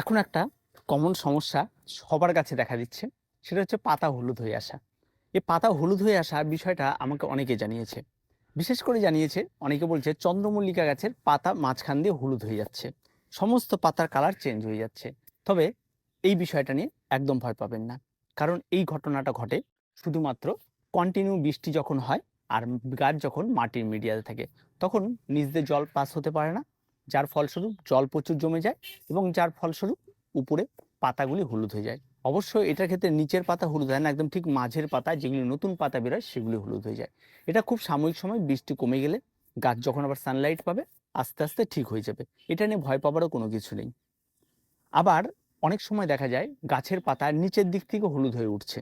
এখন একটা কমন সমস্যা সবার কাছে দেখা দিচ্ছে, সেটা হচ্ছে পাতা হলুদ হয়ে আসা। এই পাতা হলুদ হয়ে আসা বিষয়টা আমাকে অনেকে জানিয়েছে। বিশেষ করে জানিয়েছে, অনেকে বলছে চন্দ্রমল্লিকা গাছের পাতা মাঝখান দিয়ে হলুদ হয়ে যাচ্ছে। সমস্ত পাতার কালার চেঞ্জ হয়ে যাচ্ছে। তবে এই বিষয়টা নিয়ে একদম ভয় পাবেন না। কারণ এই ঘটনাটা ঘটে শুধুমাত্র কন্টিনিউ বৃষ্টি যখন হয় আর গাছ যখন মাটির মিডিয়াতে থাকে, তখন নিচ দিয়ে জল পাস হতে পারে না। যার ফলস্বরূপ জল প্রচুর জমে যায় এবং যার ফলস্বরূপ উপরে পাতাগুলি হলুদ হয়ে যায়। অবশ্যই এটার ক্ষেত্রে নিচের পাতা হলুদ হয় না, একদম ঠিক মাঝের পাতা যেগুলি নতুন পাতা বেরোয় সেগুলি হলুদ হয়ে যায়। এটা খুব সাময়িক সময় বৃষ্টি কমে গেলে গাছ যখন আবার সানলাইট পাবে, আস্তে আস্তে ঠিক হয়ে যাবে। এটা নিয়ে ভয় পাবারও কোনো কিছু নেই। আবার অনেক সময় দেখা যায় গাছের পাতা নিচের দিক থেকে হলুদ হয়ে উঠছে।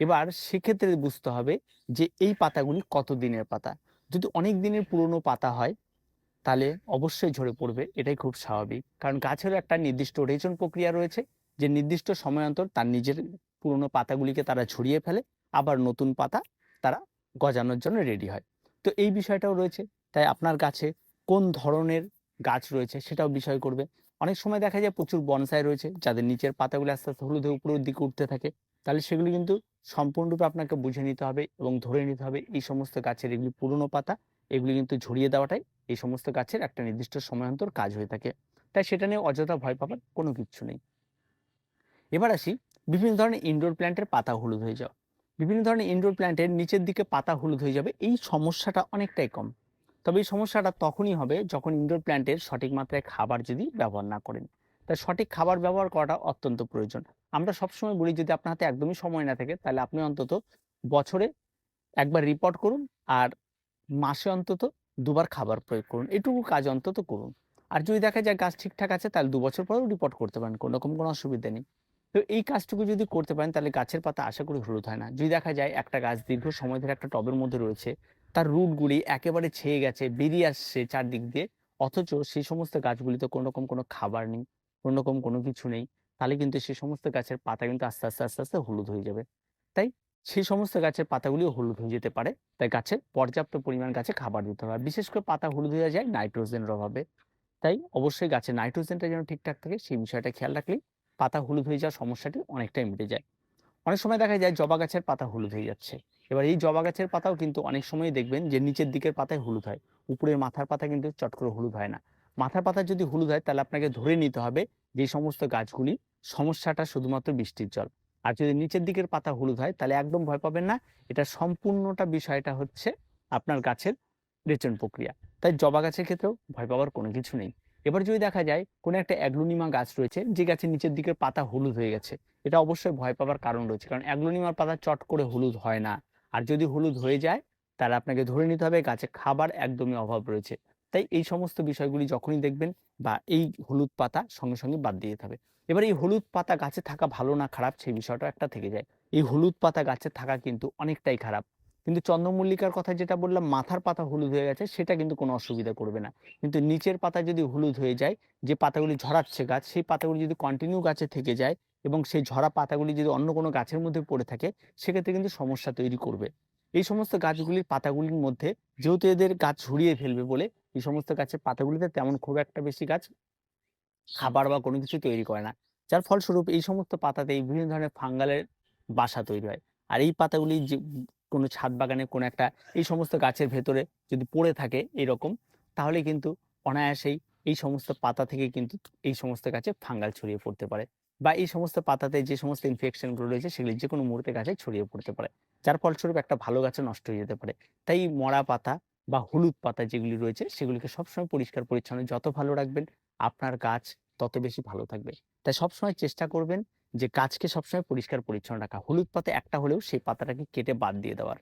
এবার সেক্ষেত্রে বুঝতে হবে যে এই পাতাগুলি কত দিনের পাতা? যদি অনেক দিনের পুরনো পাতা হয় তাহলে অবশ্যই ঝরে পড়বে, এটাই খুব স্বাভাবিক। কারণ গাছেরও একটা নির্দিষ্ট রেচন প্রক্রিয়া রয়েছে, যে নির্দিষ্ট সময়ান্তর তার নিজের পুরনো পাতাগুলিকে তারা ছড়িয়ে ফেলে, আবার নতুন পাতা তারা গজানোর জন্য রেডি হয়। তো এই বিষয়টাও রয়েছে, তাই আপনার গাছে কোন ধরনের গাছ রয়েছে সেটাও বিষয় করবে। অনেক সময় দেখা যায় প্রচুর বনসাই রয়েছে, যাদের নিচের পাতাগুলি আস্তে আস্তে হলুদে উপরের দিকে উঠতে থাকে, তাহলে সেগুলি কিন্তু সম্পূর্ণরূপে আপনাকে বুঝে নিতে হবে এবং ধরে নিতে হবে এই সমস্ত গাছের এগুলি পুরনো পাতা, এগুলি কিন্তু ঝরিয়ে দেওয়াটাই এই সমস্ত গাছের একটা নির্দিষ্ট সময়ান্তর কাজ হয়ে থাকে। তাই সেটা নিয়ে অযথা ভয় পাবার কোনো কিচ্ছু নেই। এবার আসি বিভিন্ন ধরনের ইনডোর প্ল্যান্টের পাতা হলুদ হয়ে যাওয়া। বিভিন্ন ধরনের ইনডোর প্ল্যান্টের নিচের দিকে পাতা হলুদ হয়ে যাবে, এই সমস্যাটা অনেকটাই কম। তবে এই সমস্যাটা তখনই হবে যখন ইনডোর প্ল্যান্টের সঠিক মাত্রায় খাবার যদি ব্যবহার না করেন। তাই সঠিক খাবার ব্যবহার করাটা অত্যন্ত প্রয়োজন। আমরা সবসময় বলি, যদি আপনার হাতে একদমই সময় না থাকে, তাহলে আপনি অন্তত বছরে একবার রিপোর্ট করুন, আর মাসে অন্তত দুবার খাবার প্রয়োগ করুন। এটুকু কাজ অন্তত করুন। আর যদি দেখা যায় গাছ ঠিকঠাক আছে, তাহলে দু বছর পরেও রিপোর্ট করতে পারেন, কোনো রকম কোনো অসুবিধা নেই। তো এই কাজটুকু যদি করতে পারেন, তাহলে গাছের পাতা আশা করি হলুদ হয় না। যদি দেখা যায় একটা গাছ দীর্ঘ সময় ধরে একটা টবের মধ্যে রয়েছে, তার রুটগুলি একেবারে ছেয়ে গেছে, বেরিয়ে আসছে চারদিক দিয়ে, অথচ সেই সমস্ত গাছগুলিতে কোনো রকম কোনো খাবার নেই, কোনো রকম কোনো কিছু নেই, তাহলে কিন্তু সেই সমস্ত গাছের পাতা কিন্তু আস্তে আস্তে আস্তে আস্তে হলুদ হয়ে যাবে। তাই সেই সমস্ত গাছের পাতাগুলিও হলুদ হয়ে যেতে পারে। তাই গাছের পর্যাপ্ত পরিমাণ গাছে খাবার দিতে হবে। বিশেষ করে পাতা হলুদ হয়ে যায়, নাইট্রোজেনের অভাবে। তাই অবশ্যই গাছে নাইট্রোজেনটা যেন ঠিকঠাক থাকে, সেই বিষয়টা খেয়াল রাখলেই পাতা হলুদ হয়ে যাওয়ার সমস্যাটি অনেকটাই মিটে যায়। অনেক সময় দেখা যায় জবা গাছের পাতা হলুদ হয়ে যাচ্ছে। এবার এই জবা গাছের পাতাও কিন্তু অনেক সময় দেখবেন যে নিচের দিকের পাতায় হলুদ হয়। উপরের মাথার পাতা কিন্তু চট করে হলুদ হয় না। মাথার পাতা যদি হলুদ হয়, তাহলে আপনাকে ধরে নিতে হবে যে সমস্ত গাছগুলি সমস্যাটা শুধুমাত্র বৃষ্টির জল। আর যদি নিচের দিকের পাতা হলুদ হয়, তাহলে একদম ভয় পাবেন না। এটা সম্পূর্ণটা বিষয়টা হচ্ছে আপনার গাছের রেচন প্রক্রিয়া। তাই জবা গাছের ক্ষেত্রেও ভয় পাওয়ার কোনো কিছু নেই। এবার যদি দেখা যায়, কোনো একটা অ্যাগ্লোনিমা গাছ রয়েছে, যে গাছের নিচের দিকের পাতা হলুদ হয়ে গেছে, এটা অবশ্যই ভয় পাওয়ার কারণ রয়েছে। কারণ অ্যাগ্লোনিমার পাতা চট করে হলুদ হয় না। আর যদি হলুদ হয়ে যায়, তাহলে আপনাকে ধরে নিতে হবে, গাছে খাবার একদমই অভাব রয়েছে। তাই এই সমস্ত বিষয়গুলি যখনই দেখবেন বা এই হলুদ পাতা সঙ্গে সঙ্গে বাদ দিয়ে হবে। এবার এই হলুদ পাতা গাছে থাকা ভালো না খারাপ সেই বিষয়টা একটা থেকে যায়। এই হলুদ পাতা গাছে থাকা কিন্তু অনেকটাই খারাপ। কিন্তু চন্দ্রমল্লিকার কথা যেটা বললাম, মাথার পাতা হলুদ হয়ে গেছে, সেটা কিন্তু কোনো অসুবিধা করবে না। কিন্তু নিচের পাতা যদি হলুদ হয়ে যায়, যে পাতাগুলি ঝরাচ্ছে গাছ, সেই পাতাগুলি যদি কন্টিনিউ গাছে থেকে যায় এবং সেই ঝরা পাতাগুলি যদি অন্য কোনো গাছের মধ্যে পড়ে থাকে, সেক্ষেত্রে কিন্তু সমস্যা তৈরি করবে। এই সমস্ত গাছগুলির পাতাগুলির মধ্যে যেহেতু এদের গাছ ঝরিয়ে ফেলবে বলে, এই সমস্ত গাছের পাতাগুলিতে তেমন খুব একটা বেশি গাছ খাবার বা কোনো কিছু তৈরি করে না। যার ফলস্বরূপ এই সমস্ত পাতাতে বিভিন্ন ধরনের ফাঙ্গালের বাসা তৈরি হয়। আর এই পাতাগুলি যে কোনো ছাদ বাগানে কোনো একটা এই সমস্ত গাছের ভেতরে যদি পড়ে থাকে এরকম, তাহলে কিন্তু অনায়াসেই এই সমস্ত পাতা থেকে কিন্তু এই সমস্ত গাছে ফাঙ্গাল ছড়িয়ে পড়তে পারে। বা এই সমস্ত পাতাতে যে সমস্ত ইনফেকশনগুলো রয়েছে, সেগুলি যে কোনো মুহূর্তে গাছে ছড়িয়ে পড়তে পারে। যার ফলস্বরূপ একটা ভালো গাছে নষ্ট হয়ে যেতে পারে। তাই মরা পাতা বা হলুদ পাতা যেগুলি রয়েছে, সেগুলিকে সবসময় পরিষ্কার পরিচ্ছন্ন, যত ভালো রাখবেন আপনার গাছ তত বেশি ভালো থাকবে। তাই সবসময় চেষ্টা করবেন যে গাছকে সবসময় পরিষ্কার পরিচ্ছন্ন রাখা। হলুদ পাতা একটা হলেও সেই পাতাটাকে কেটে বাদ দিয়ে দেওয়ার।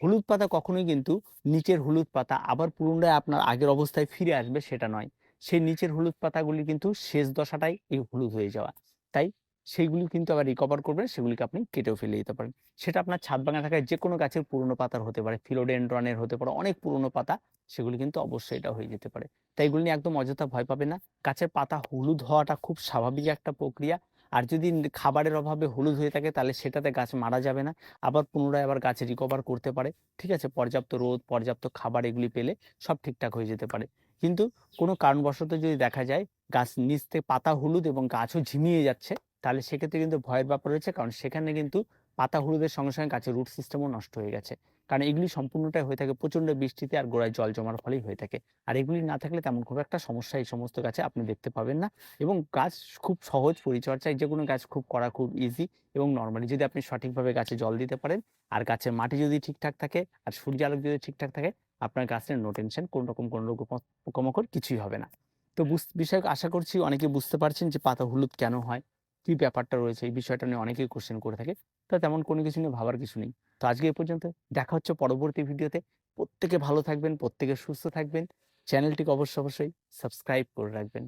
হলুদ পাতা কখনোই কিন্তু নিচের হলুদ পাতা আবার পুনরায় আপনার আগের অবস্থায় ফিরে আসবে সেটা নয়। সেই নিচের হলুদ পাতাগুলি কিন্তু শেষ দশাটাই এই হলুদ হয়ে যাওয়া। তাই সেইগুলি কিন্তু আবার রিকভার করবেন, সেগুলিকে আপনি কেটেও ফেলে দিতে পারেন। সেটা আপনার ছাদ বাগানে থাকা যে কোনো গাছের পুরনো পাতার হতে পারে ফিলোডেন্ড্রনের হতে পারে, অনেক পুরনো পাতা, সেগুলি কিন্তু অবশ্যই এটা হয়ে যেতে পারে। তাই এগুলি নিয়ে একদম অযথা ভয় পাবে না। গাছের পাতা হলুদ হওয়াটা খুব স্বাভাবিক একটা প্রক্রিয়া। আর যদি খাবারের অভাবে হলুদ হয়ে থাকে, তাহলে সেটাতে গাছ মারা যাবে না। আবার পুনরায় আবার গাছ রিকভার করতে পারে। ঠিক আছে? পর্যাপ্ত রোদ, পর্যাপ্ত খাবার এগুলি পেলে সব ঠিকঠাক হয়ে যেতে পারে। কিন্তু কোনো কারণবশত যদি দেখা যায় গাছ নিচ থেকে পাতা হলুদ এবং গাছও ঝিমিয়ে যাচ্ছে, তাহলে সেক্ষেত্রে কিন্তু ভয়ের ব্যাপার রয়েছে। কারণ সেখানে কিন্তু পাতা হলুদের সঙ্গে সঙ্গে গাছের রুট সিস্টেমও নষ্ট হয়ে গেছে। কারণ এগুলি সম্পূর্ণটাই হয়ে থাকে প্রচণ্ড বৃষ্টিতে আর গোড়ায় জল জমার ফলেই হয়ে থাকে। আর এগুলি না থাকলে তেমন খুব একটা সমস্যা এই সমস্ত গাছে আপনি দেখতে পাবেন না। এবং গাছ খুব সহজ পরিচর্যায় যে কোনো গাছ খুব করা খুব ইজি এবং নর্মালি যদি আপনি সঠিকভাবে গাছে জল দিতে পারেন আর গাছের মাটি যদি ঠিকঠাক থাকে আর সূর্য আলোক যদি ঠিকঠাক থাকে, আপনার গাছের নো টেনশন কোনো রকম কোনো রকম পোকামাকড় কিছুই হবে না। তো বুঝ- বিষয় আশা করছি অনেকে বুঝতে পারছেন যে পাতা হলুদ কেন হয়। কি ব্যাপারটা রয়েছে, এই বিষয়টা নিয়ে অনেকেই কোশ্চেন করে থাকে। তো তেমন কোনো কিছু নিয়ে ভাবার কিছু নেই। তো আজকে এ পর্যন্ত, দেখা হচ্ছে পরবর্তী ভিডিওতে প্রত্যেকে ভালো থাকবেন, প্রত্যেকে সুস্থ থাকবেন। চ্যানেলটিকে অবশ্যই অবশ্যই সাবস্ক্রাইব করে রাখবেন।